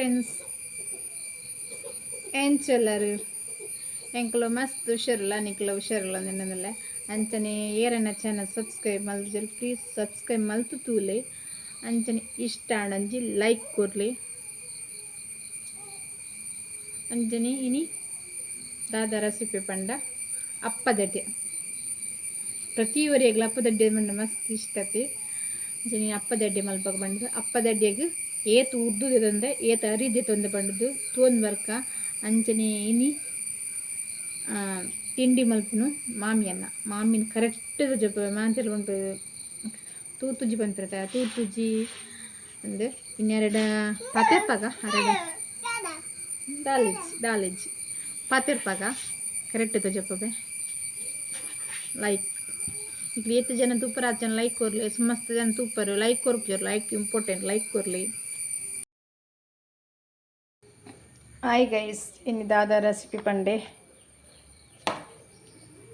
Friends ಎಂಚೆಲ್ಲರು ಎಂಕಲು ಮಸ್ತ್ ಹುಷಾರಿಲ್ಲ, ನಿಕ್ಲ ಹುಷಾರಿಲ್ಲ ನಿನ್ನದಲ್ಲ ಅಂಚನೆ ಏರನ್ನ ಚಾನಲ್ ಸಬ್ಸ್ಕ್ರೈಬ್ ಮಲ್ತು ಪ್ಲೀಸ್ ಸಬ್ಸ್ಕ್ರೈಬ್ ಮಲ್ತು ತೂಲೆ ಅಂಚನೆ ಇಷ್ಟ ಅಂಜಿ ಲೈಕ್ ಕೊರ್ಲಿ ಅಂಜನೆ, ಇನಿ ದಾದ ರೆಸಿಪಿ ಪಂಡ ಅಪ್ಪದಡ್ಡೆ ಪ್ರತಿವರೆಗ್ಲ ಅಪ್ಪದಡ್ಡೆ ಪಂಡ ಮಸ್ತ್ ಇಷ್ಟತೆ ಅಂಚನೆ ಅಪ್ಪದಡ್ಡೆ ಮಲ್ಪಗ ಬಂಡದು ಅಪ್ಪದಡ್ಡೆಗ್ ಏತ್ ಉದ್ದುದಂದೆ ಏತ್ ಅರಿದೆ ತೊಂದ ಪಂಡದು ತೋನ್ ಬರ್ಕ ಅಂಚನೆ ಇನಿ ತಿಂಡಿ ಮಲ್ಪುನು ಮಾಮಿಯನ್ನ. ಮಾಮಿನ ಕರೆಕ್ಟ್ ಜೊಪ ಮಾಂಚಲ್ ಬಂತು ತೂತುಜಿ ಬಂತಿರತ್ತ ತೂತುಜಿ ಅಂದು ಇನ್ನೆರಡ ಪತೆರ್ಪಾಗ? ಅರಡ. ದಾಲೇಜ್ ದಾಲೇಜ್ ಪತೆರ್ಪಾಗ? ಕರೆಕ್ಟ್ ಜೊಪ್ಪಬೆ ಲೈಕ್ ಈಗ ಏತು ಜನ ತುಪ್ಪರ ಹತ್ತು ಜನ ಲೈಕ್ ಕೊರ್ಲಿ ಮಸ್ತ್ ಜನ ತುಪ್ಪರು ಲೈಕ್ ಕೊರ್ಪುಜರು ಲೈಕ್ ಇಂಪಾರ್ಟೆಂಟ್ ಲೈಕ್ ಕೊರ್ಲಿ. ಹಾಯ್ ಗೈಸ್ ಇನ್ನಿದಾದ ರೆಸಿಪಿ ಪಂಡೆ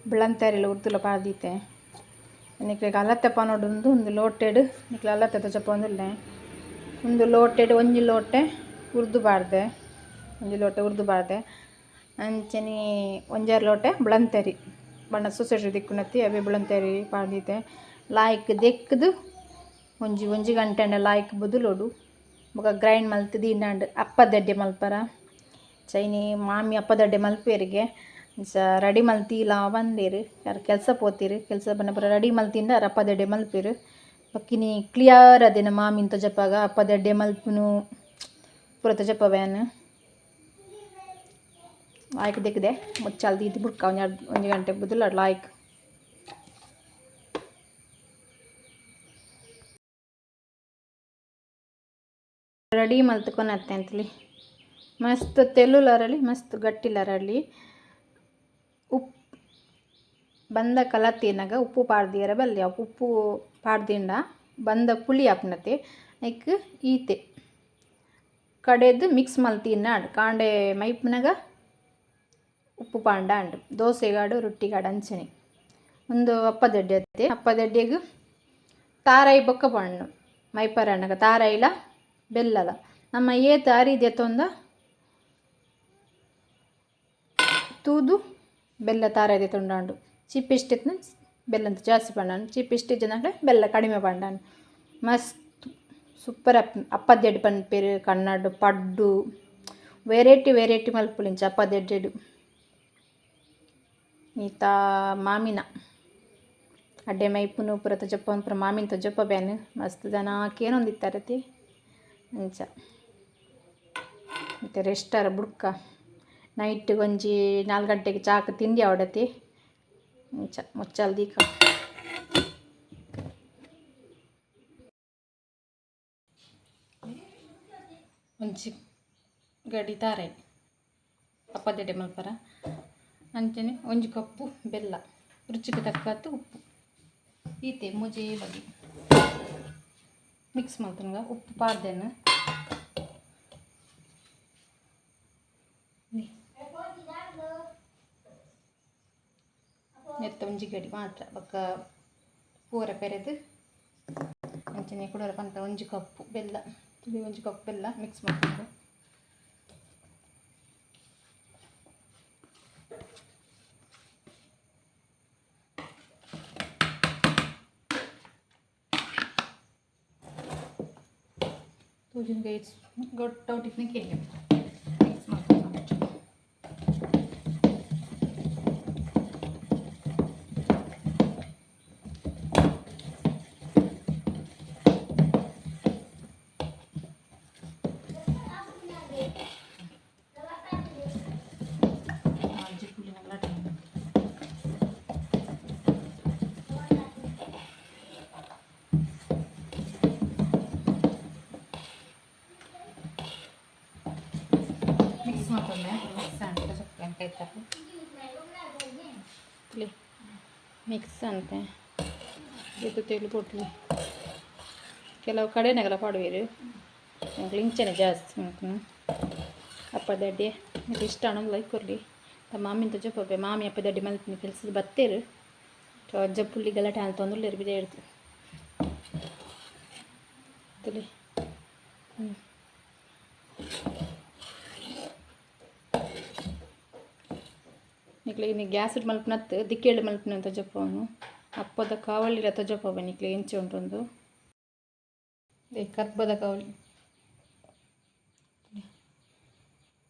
ಬೆಳಂತಾರಿಲ್ಲ ಉರ್ದುಲ ಪಾದೀತೆ ನಿಕ್ಲೆ ಅಲ್ಲತ್ತೆ ಪನೊಡು ಒಂದು ಲೋಟೆಡ್ ನಿಕ್ಲೆ ಅಲ್ಲತ್ತೆ ಚಪ್ಪೊಂದುಲ್ಲೆ ಒಂದು ಲೋಟೆಡ್ ಒಂಜಿ ಲೋಟೆ ಉರ್ದು ಬಾರ್ದೆ ಒಂಜಿ ಲೋಟೆ ಉರ್ದು ಬಾರ್ದೆ ಅಂಚನಿ ಒಂಜಾರು ಲೋಟೆ ಬಿಳಂತೇರಿ ಬಣ್ಣ ಸೊಸೈಟಿ ದಿಕ್ಕುನತ್ತಿ ಅವೇ ಬಿಳಂತೇರಿ ಪಾಡ್ದಿತ್ತೆ ಲಾಯ್ಕ್ ದೆಕ್ಕದು ಒಂಜಿ ಒಂಜಿ ಗಂಟೆ ಲಾಯ್ಕ್ ಬದುಲೋಡು ಬೊಕ ಗ್ರೈಂಡ್ ಮಲ್ತು ಅಪ್ಪ ದಡ್ಡೆ ಮಲ್ಪರ ಚೈನಿ ಮಾಮಿ ಅಪ್ಪದಡ್ಡೆ ಮಲ್ಪೇರಿಗೆ. ಸ ರೆಡಿ ಮಲ್ತಿಲ ಬಂದೇರು. ಯಾರು ಕೆಲಸ ಪೋತೀರು, ಕೆಲಸ ಬನ್ನಪುರ ರಡಿ ಮಲ್ತಿಂದ ಅವ್ರು ಅಪ್ಪದಡ್ಡೆ ಮಲ್ಪೇರು. ಬಕ್ಕಿನಿ ಕ್ಲಿಯರ್ ಅದೇನ ಮಾಮಿನ ತಜಪ್ಪಾಗ ಅಪ್ಪದಡ್ಡೆ ಮಲ್ಪುನು ಪೂರ ತಜಪ್ಪವ್ಯಾನ್ ಲಾಯ್ಕ್ ದೆಕ್ಕದೆ. ಮುಚ್ಚಾಲ್ ಇದು ಬುಡ್ಕ ಒಂದು ಒಂದು ಗಂಟೆ ಬುದುಲ ಲಾಯ್ಕ್ ರೆಡಿ ಮಲ್ತ್ಕೊನತ್ತೆ ಅಂತಲಿ ಮಸ್ತ್ ಲರಳಿ ಮಸ್ತ್ ಗಟ್ಟಿಲರಲ್ಲಿ ಉಪ್ಪು ಬಂದ ಕಲತ್ತಿನಾಗ ಉಪ್ಪು ಪಾಡ್ದಿಯರ ಬಲ್ಯ. ಉಪ್ಪು ಪಾಡ್ದಿಂಡ ಬಂದ ಪುಳಿ ಅಪ್ನತೆ, ಐಕ್ ಈತೆ. ಕಡೆದು ಮಿಕ್ಸ್ ಮಲ್ತಿನಾಡ್ ಕಾಂಡೆ ಮೈಪ್ನಾಗ ಉಪ್ಪು ಪಾಂಡ ಅಂಡ್ ದೋಸೆಗಾಡು, ರೊಟ್ಟಿಗಾಡು ಅಂಚನೆ. ಒಂದು ಅಪ್ಪದಡ್ಡೆ ಅತ್ತೆ ಅಪ್ಪದಡ್ಡೆಗೆ ತಾರಾಯಿ ಬೊಕ್ಕ ಪಣ್ಣು ಮೈಪರಣ್ಣಗ ತಾರಾಯಿಲ ಬೆಲ್ಲದ. ನಮ್ಮ ಏತ ಅರಿದೆ ತೊಂದ ತೂದು ಬೆಲ್ಲ ತಾರಾಯಿದೆ ತೊಂಡಾಂಡು ಚಿಪ್ ಇಷ್ಟಿತ್ನ ಬೆಲ್ಲ ಅಂತ ಜಾಸ್ತಿ ಪಂಡಾನು ಚಿಪ್ ಇಷ್ಟು ಜನಕ್ಕೆ ಬೆಲ್ಲ ಕಡಿಮೆ ಪಂಡಾನು ಮಸ್ತ್ ಸೂಪರ್ ಅಪ್ ಅಪ್ಪದೆಡ್ ಪನ್ಪೇರು ಕನ್ನಡ ಪಡ್ಡು ವೆರೈಟಿ ವೆರೈಟಿ ಮಲ್ಪುಲಿಂಚ ಅಪ್ಪದೆಡ್ಡೆಡು ಈತ ಮಾಮಿನ ಅಡ್ಡೆ ಮೈಪುನು ಪುರ ತಜಪ್ಪ ಪುರ ಮಾಮಿನ ತಜಪ್ಪ ಬ್ಯಾನ್ ಮಸ್ತ್ ದನ ಕೇನೊಂದಿತ್ತಾರತಿ ಅಂಚ ಮತ್ತು ರೆಸ್ಟಾರ ಬುಡ್ಕ ನೈಟ್ ಒಂಜಿ ನಾಲ್ಕು ಗಂಟೆಗೆ ಚಾಕ್ ತಿಂಡಿ ಅವಡತಿ. ಚ ಮುಚ್ಚಲ್ದಿ ದೀಕ ಒಂಜಿ ಗಡಿ ಅಪ್ಪದ ಅಪ್ಪದೆಡೆ ಮಲ್ಪರ ಅಂಚನೆ ಒಂಜಿ ಕಪ್ಪು, ಬೆಲ್ಲ, ರುಚಿಗೆ ತಕ್ಕತ್ತು ಉಪ್ಪು. ಈತೆ ಮುಜೆ ಬಗೆ ಮಿಕ್ಸ್ ಮಾಡ್ತಂಗ ಉಪ್ಪು ಪಾರ್ದೇನು ನೆತ್ತ ಒಂಜಿ ಗಡಿ ಮಾತ್ರ ಬೊಕ್ಕ ಪೂರ ಪೆರೆದು ಅಂಚನೆ ಕುಡರ ಪಂತ ಒಂಜಿ ಕಪ್ಪು ಬೆಲ್ಲ ತುಳಿ ಒಂಜಿ ಕಪ್ಪು ಬೆಲ್ಲ ಮಿಕ್ಸ್ ಮಾಡ್ಕೊಂಡು ತೂಜಿನ ಕೈ ಗೊಟ್ಟ ಟಿಫ್ನ ಕೇಳಿ ಅಂತೆ ಇದು ತೆಲು ಕೊಟ್ಲಿ ಕೆಲವು ಕಡೆನಾಗೆಲ್ಲ ಪಾಡುವೇರು ಲಿಂಚನೆ ಜಾಸ್ತಿ ಮಾಡ್ತೀನಿ ಅಪ್ಪದಡ್ಡಿ ಮತ್ತು ಇಷ್ಟ ಅನ್ನೋದು ಲೈಕ್ ಕೊರಲಿ ಮಾಮಿಂತ ಜೊಪ್ಪೆ ಮಾಮಿ ಅಪ್ಪದಡ್ಡಿ ಮಲ್ಪಿನ ಕೆಲಸದ ಬತ್ತೇರು ಅಜ್ಜ ಗಲಾಟೆ ಅಂತ ತೊಂದ್ರೆ ಬಿದೆ ಹೇಳ್ತು ನಿಕ್ಲೆ ಇನ್ನು ಗ್ಯಾಸ್ ಇಟ್ಟು ಮಲ್ಪನತ್ತು ದಿಕ್ಕೇಳು ಮಲ್ಪನ ಅಂತ ಅವನು. ಅಪ್ಪದ ಕಾವಲಿರ ತಜಪ್ಪವ ಕ್ಲೀನ್ ಎಂಚೆ ಉಂಟೊಂದು ಕರ್ಬದ ಕಾವಲಿ.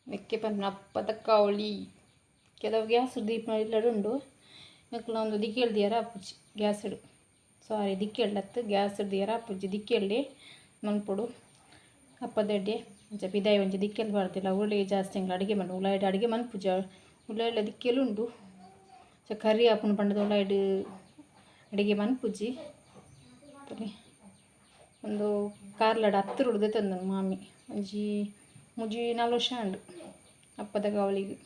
ಮೆಕ್ಕೆ ಪಂಪಿನ ಅಪ್ಪದ ಕಾವಳಿ ಕೆಲವು ಗ್ಯಾಸ್ ದೀಪ ಇಲ್ಲಡುಂಡು ಮಕ್ಕಳು ಒಂದು ದಿಕ್ಕೇಳ್ದಿಯಾರ ಅಪ್ಪುಜಿ ಗ್ಯಾಸ್ ಇಡು. ಸಾರಿ ದಿಕ್ಕೇಳತ್ತು ಗ್ಯಾಸ್ ದಿಯರ ಅಪ್ಪುಜಿ. ದಿಕ್ಕೇಳಿ ಮನ್ಪುಡು. ಅಪ್ಪದಡ್ಡೆ ಒಂಚ ಬಿದಾಯಿ ಒಂಚ ದಿಕ್ಕೆಲ್ಲ ಬರ್ತಿಲ್ಲ ಉಳ್ಳಿ ಜಾಸ್ತಿ ಹಿಂಗೆ ಅಡುಗೆ ಮಾಡಿ ಉಳ್ಳಾಗಡ್ಡೆ ಅಡುಗೆ ಮನ್ಪುಜ ಉಳ್ಳಾಗಡ್ಡೆ ದಿಕ್ಕೆಲ್ಲ ಉಂಡು. ಕರಿ ಆಪುನ ಪಂಡದ ಉಳ್ಳಾಗಡ್ಡೆ ಅಡುಗೆ ಮನ್ಪುಜ್ಜಿ ಒಂದು ಕಾರ್ಲಡ ಹತ್ತಿರ ಉಡ್ದೆ ತಂದನು ಮಾಮಿ. ಒಂಜಿ, ಮುಜಿ ನಾಲ್ಕು ವರ್ಷ ಉಂಡು ಅಪ್ಪದ ಕಾವಲಿಗೆ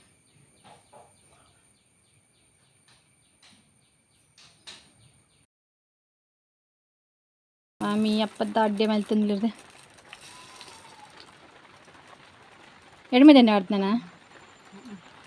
ಮಾಮಿ ಅಪ್ಪದ ಅಡ್ಡೆ ಮೇಲೆ ತಂದಿರ್ದೆ. ಎಡ್ಮೆದೆಣ್ಣೆ ವಾಡ್ತಾನ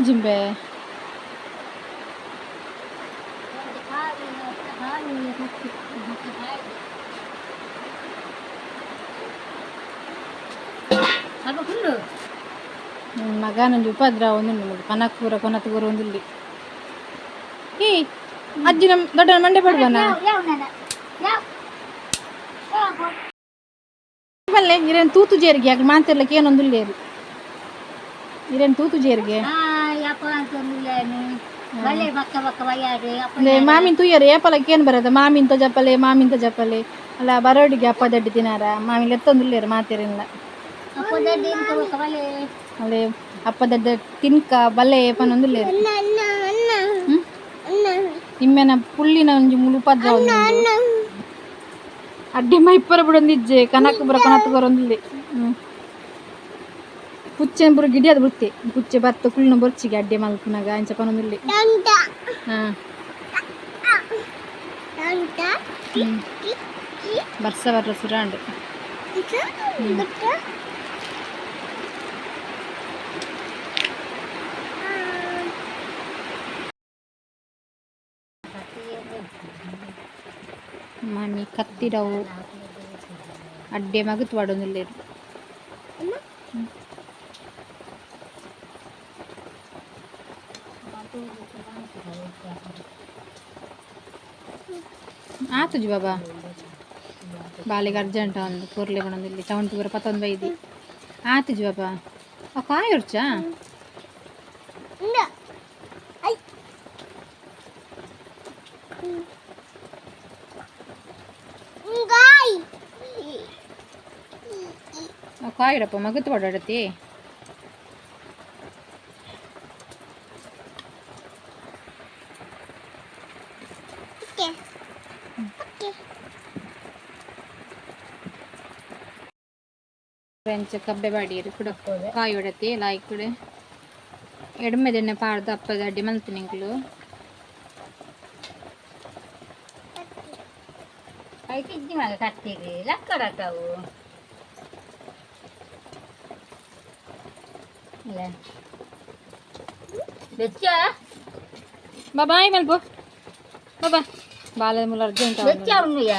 ಆತು ಜಿಂಬೆ ಸ್ವಲ್ಪ ಫುಲ್ಲು ನನ್ನ ಮಗ ನಂದು ಉಪದ್ರ ಒಂದು ಕನಕಪುರ ಕೊನತಪುರ ಒಂದಿಲ್ಲಿ ಏ ಅಜ್ಜಿ ನಮ್ಮ ದೊಡ್ಡ ಮಂಡೆ ಪಡ್ಬನ ಯಾವ ನನ್ನ ಯಾವ ಮಲ್ಲೆ ಇರೇನು ತೂತು ಜೇರಿಗೆ ಯಾಕೆ ಮಾತಿರ್ಲಿಕ್ಕೆ ಏನೊಂದು ಇಲ್ಲೇರು ಇರೇನು ತೂತು ಜೇರಿಗೆ ಅಂದ್ರೆ ಮಾಮಿನ ತುಯ್ಯರು ಏಪಲಕ್ಕೆ ಏನು ಬರೋದು ಮಾಮಿನ್ ಜಪ್ಪಲೆ ಮಾಮಿಂತ ಜಪ್ಪಲೆ. ಅಲ್ಲ ಬರೋಡಿಗೆ ಅಪ್ಪ ದಡ್ಡಿ ತಿನ್ನಾರ ಮಾಮಿನ ಎತ್ತೊಂದು ಇಲ್ಲೇರು ಮಾತಿರಿಲ್ಲ. ಅಪ್ಪ ದಡ್ಡಿ ತಿನ್ಕ ಬಕ್ಕ ಬಲೆ ಅಲ್ಲೇ ಅಪ್ಪ ದಡ್ಡ ತಿನ್ಕ ಬಲ್ಲೆ ಏಪನೊಂದು ಇಲ್ಲೇರು ಹ್ಮ್? ನಿಮ್ಮೆನ ಪುಳ್ಳಿನ ಒಂಜಿ ಮುಳುಪದ್ರ ಒಂದು ಅಡ್ಡಿ ಮೈಪ್ಪರ ಬಿಡೊಂದಿಜ್ಜೆ ಕನಕ ಬರ ಒಂದಿಲ್ಲಿ ಹ್ಮ್. ಪುಚ್ಚೆನ ಪುರ ಗಿಡಿ ಅದು ಬಿಡ್ತೆ ಪುಚ್ಚೆ ಬತ್ತ ಕುಳ್ಳಿನ ಬೊರ್ಚಿಗೆ ಅಡ್ಡೆ ಮಲ್ಪನಾಗ ಅಂಚ ಪನೊಂದಿಲ್ಲಿ ಹಾ ಹ್ಮ್ ಬರ್ಸ ಬರ್ರ ಸುರಾಂಡ್ ಮಾಮಿ ಕತ್ತಿಡವು ಅಡ್ಡೆ ಮಗತ್ ವಾಡೊಂದಿಲ್ಲ ಆತುಜಿ ಬಾಬಾ ಬಾಲಿಗೆ ಅರ್ಜೆಂಟ್ ಒಂದು ಕೂರ್ಲೆ ಬಣದಲ್ಲಿ ಚವಂಟಿ ಬರ ಪತ್ತೊಂದು ಬೈದಿ ಆತುಜಿ ಬಾಬಾ ಆ ಕಾಯಿ ಹೊರ್ಚಾ ಆ ಕಾಯಿ ಇಡಪ್ಪ ಮಗತ್ ಓಡಾಡತಿ ಫ್ರೆಂಚ್ ಕಬ್ಬೆ ಬಾಡಿಯರು ಕೂಡ ಕಾಯಿ ಹೊಡತಿ ಲಾಯ್ ಕೂಡ ಎಡಮೆದೆಣ್ಣೆ ಪಾಡ್ದು ಅಪ್ಪದ ಅಡ್ಡಿ ಮಲ್ತೀನಿ ಇಂಕ್ಲು ಕೈ ತಿದ್ದಿ ಮಗ ಕಟ್ಟಿರಿ ಲಕ್ಕಡಕ್ಕವು ಇಲ್ಲ ಬೆಚ್ಚ ಬಾಬಾಯ್ ಮಲ್ಪು ಬಾಬಾ ಬಾಲದ ಮುಲ್ಲ ಅರ್ಜೆಂಟ್ ಬೆಚ್ಚ ಉಣ್ಣುಯ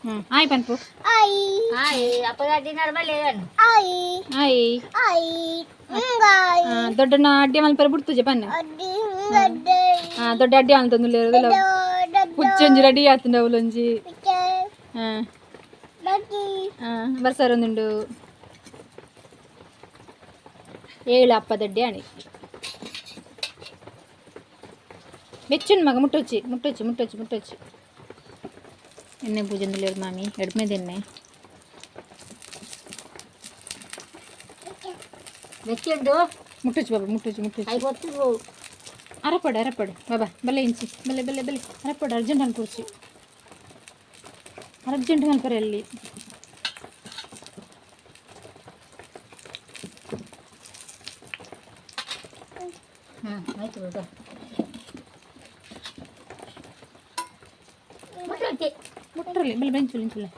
ಹ್ಞೂ ಆಯ್ ಪನ್ಪು ಹಾಯ್ ಅಪ್ಪದ ಡಿನ್ನರ್ ಬಲೆ ಆಯ್ ದೊಡ್ಡನ ಅಡ್ಡಿ ಮಲ್ಪರ ಬಿಡ್ತುಜೆ ಬನ್ನ ಹಾಂ ದೊಡ್ಡ ಅಡ್ಡಿ ಮಲ್ತಂದು ಇರೋದಿಲ್ಲ ಹುಚ್ಚೊಂಜಿ ರೆಡಿ ಆತಂಡ ಅವಲೊಂಜಿ ಹಾಂ ಹಾಂ ಬರ್ಸಾರ ಒಂದುಂಡು ಏಳು ಅಪ್ಪ ದಡ್ಡಿ ಅಣಿ ಬೆಚ್ಚುನ್ ಮಗ ಮುಟ್ಟೊಚ್ಚಿ ಮುಟ್ಟೊಚ್ಚಿ ಮುಟ್ಟೊಚ್ಚಿ ಮುಟ್ಟೊಚ್ಚಿ ಎಣ್ಣೆ ಪೂಜೆಂದಲ್ಲಿ ಮಾಮಿ ಎಡ್ಮೆದೆಣ್ಣೆ ಬೆಚ್ಚುಂಡು ಮುಟ್ಟೊಚ್ಚು ಬಾಬಾ ಮುಟ್ಟೊಚ್ಚು ಮುಟ್ಟೊಚ್ಚು ಕೈ ಗೊತ್ತು ಅರಪಡು ಅರಪಡು ಬಾಬಾ ಬಲ್ಲೆ ಇಂಚಿ ಬಲ್ಲೆ ಬಲ್ಲೆ ಬಲ್ಲೆ ಅರಪಡು ಅರ್ಜೆಂಟ್ ಅನ್ಕೊಡ್ಸಿ ಅರ್ಜೆಂಟ್ ಮಲ್ಪರೆ ಅಲ್ಲಿ ಹಾಂ ಆಯ್ತು ಬಿಡು ಮುಟ್ಟರಲ್ಲಿ ಬೆಲ್ಲ ಬೆಂಚು ಬೆಂಚುಲೆ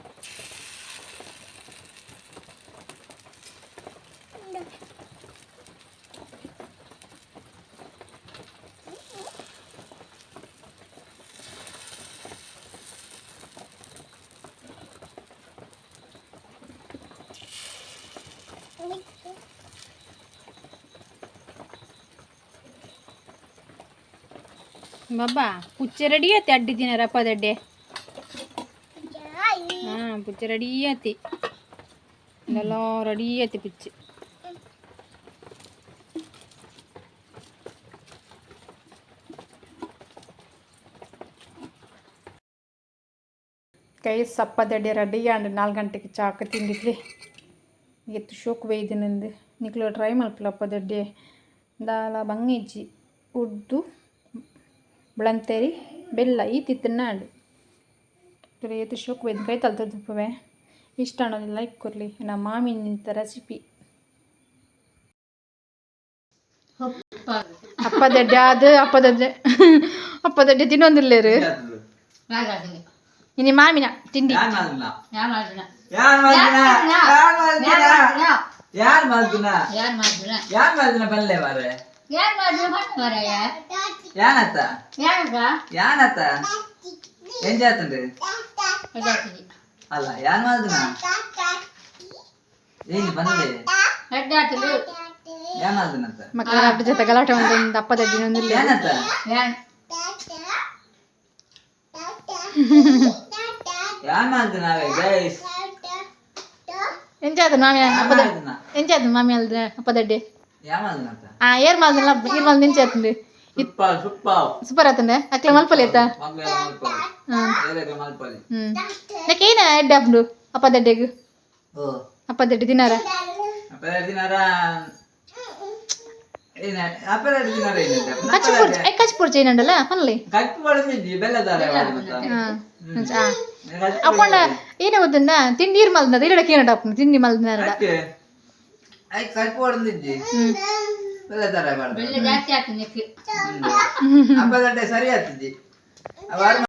ಬಾಬಾ ಪುಚ್ಚೆ ರೆಡಿ ಆಯ್ತು ಅಡ್ಡಿ ದಿನ ರಪ್ಪದ ಅಡ್ಡೆ ಹಾಂ ಪುಚ್ಚೆ ರೆಡಿ ಆಯ್ತಿ ಎಲ್ಲ ರೆಡಿ ಆತಿ ಪುಚ್ಚೆ. ಕೈ ಸಪ್ಪದಡ್ಡಿ ರೆಡಿ ಅಂಡ್ ನಾಲ್ಕು ಗಂಟೆಗೆ ಚಾಕ ತಿಂದಿದ್ವಿ. ಎತ್ತು ಶೋಕ್ ಬೇಯ್ದಿನಂದು ನಿಕ್ಲು ಟ್ರೈ ಮಲ್ಪಲಪ್ಪದಡ್ಡಿ ದಾಲ ಬಂಗಿಜ್ಜಿ ಉದ್ದು ಬ್ಳಂತೇರಿ ಬೆಲ್ಲ ಈ ತಿತ್ತನಾಡು ಎತ್ತು ಶೋಕ್ ಬೇಯ್ದು ಕೈ ತಲ್ತದ್ದುಪ್ಪವೆ ಇಷ್ಟ ಅನ್ನೋದು ಲೈಕ್ ಕೊರಲಿ ನಮ್ಮ ಮಾಮಿನ ನಿಂತ ರೆಸಿಪಿ ಅಪ್ಪದಡ್ಡೆ ಅದು ಅಪ್ಪದಡ್ಡೆ ಅಪ್ಪದಡ್ಡೆ ತಿನ್ನೊಂದಿಲ್ಲೇರು ಹಾಗಾದ್ರೆ ಇನ್ನು ಮಾಮಿನ ತಿಂಡಿ ಯಾರ್ ಮಾಡ್ದಿನ ಯಾರು ಮಾಡಿದ್ರ ಯಾರ್ ಮಾಡ್ದಿನ ಯಾರ್ ಮಾಡ್ದಿನ ಯಾರ್ ಮಾಡ್ದಿನ ಯಾರು ಮಾಡಿದ್ರ ಯಾರ್ ಮಾಡ್ದಿನ ಬಲ್ಲೆ ಮಾರೆ ಯಾರು ಮಾಡಿದ್ರು ಮಾಡ್ತಾರಯ್ಯ ಯಾನತ್ತ ಯಾರಗ ಯಾನತ್ತ ಏನ್ చేస్తుండ్రు ಇದಾಗ್ತದೆ ಅಲ್ಲ ಯಾರ್ ಮಾಡ್ದಿನ ಏನ್ ಬಂದೆ ಹೆಡ್ಡಾಟಲು ಯಾರ್ ಮಾಡ್ದಿನಂತ ಮಕ್ಕಳ ಹಬ್ಬ ಜೊತೆ ಗಲಾಟೆ ಒಂದು ಅಪ್ಪದಡ್ಡಿ ಒಂದಿಲ್ಲ ಯಾನತ್ತ ಯಾರು ಯಾರ್ ಮಾಡ್ದಿನ ಗೈಸ್ ಎಂಚಾದ ಮಾಮಿ ಯಾರ್ ಅಪ್ಪದ ಮಾಡ್ದಿನ ಎಂಚಾದ ಮಾಮಿ ಅಲ್ದ ಅಪ್ಪದಡ್ಡೆ ಯಾರ್ ಮಾಡ್ದಿನಂತ ಆ ಏರ್ ಮಾಲ್ದಲ್ಲ ಈರ್ ಮಾಲ್ ನಿಂಚಾತಂದು ಸುಪ್ಪಾವ್ ಸುಪ್ಪಾವ್ ಸೂಪರ್ ಅಕ್ಲೆ ಮಲ್ಪಲೆ ಆಯ್ತಾ? ಮಗ್ಲೆ ಮಲ್ಪಲ್ಲಿ. ಹಾಂ ಏರೆಗೆ ಮಲ್ಪಲ್ಲಿ. ಹ್ಞೂ ನಾಕೇನ ಎಡ್ಡ ಅಪ್ಪಡು ಅಪ್ಪದಡ್ಡೆಗೆ ಓ. ಅಪ್ಪದಡ್ಡೆ ದಿನಾರ. ಅಪ್ಪರ ದಿನಾರ? ಏನ ಅಪ್ಪರ ದಿನಾರ ಏನಂತ ಕಚ್ಚಿ ಪೂರ್ಚಿ ಐ ಕಚ್ಚಿ ಪೂರ್ಚಿ ಏನಂಡಲ್ಲ ಪನ್ಲಿ ಕಪ್ಪು ಬಳಸಿದ್ವಿ ಬೆಲ್ಲದಾರ ಹಾಂ ಅಪ್ಪಣ್ಣ ಏನೇ ಗೊತ್ತಂದ ತಿಂಡಿ ಈರ್ ಮಲ್ದ ಇಲ್ಲಡಕ್ಕೆ ಏನಡ ಅಪ್ಪನ ತಿಂಡಿ ಮಲ್ದಿನಾರಡ ಐ ಕಪ್ಪು ಹೊಡೆದಿದ್ದಿ ಹ್ಞೂ ಬೆಲ್ಲದಾರ ಬಾಳ ಬೆಲ್ಲ ಜಾಸ್ತಿ ಆಗ್ತದೆ ನೆಕ್ಕು ಹಬ್ಬದಂಡೆ ಸರಿ ಆಗ್ತಿದ್ದಿ ಅವಾರು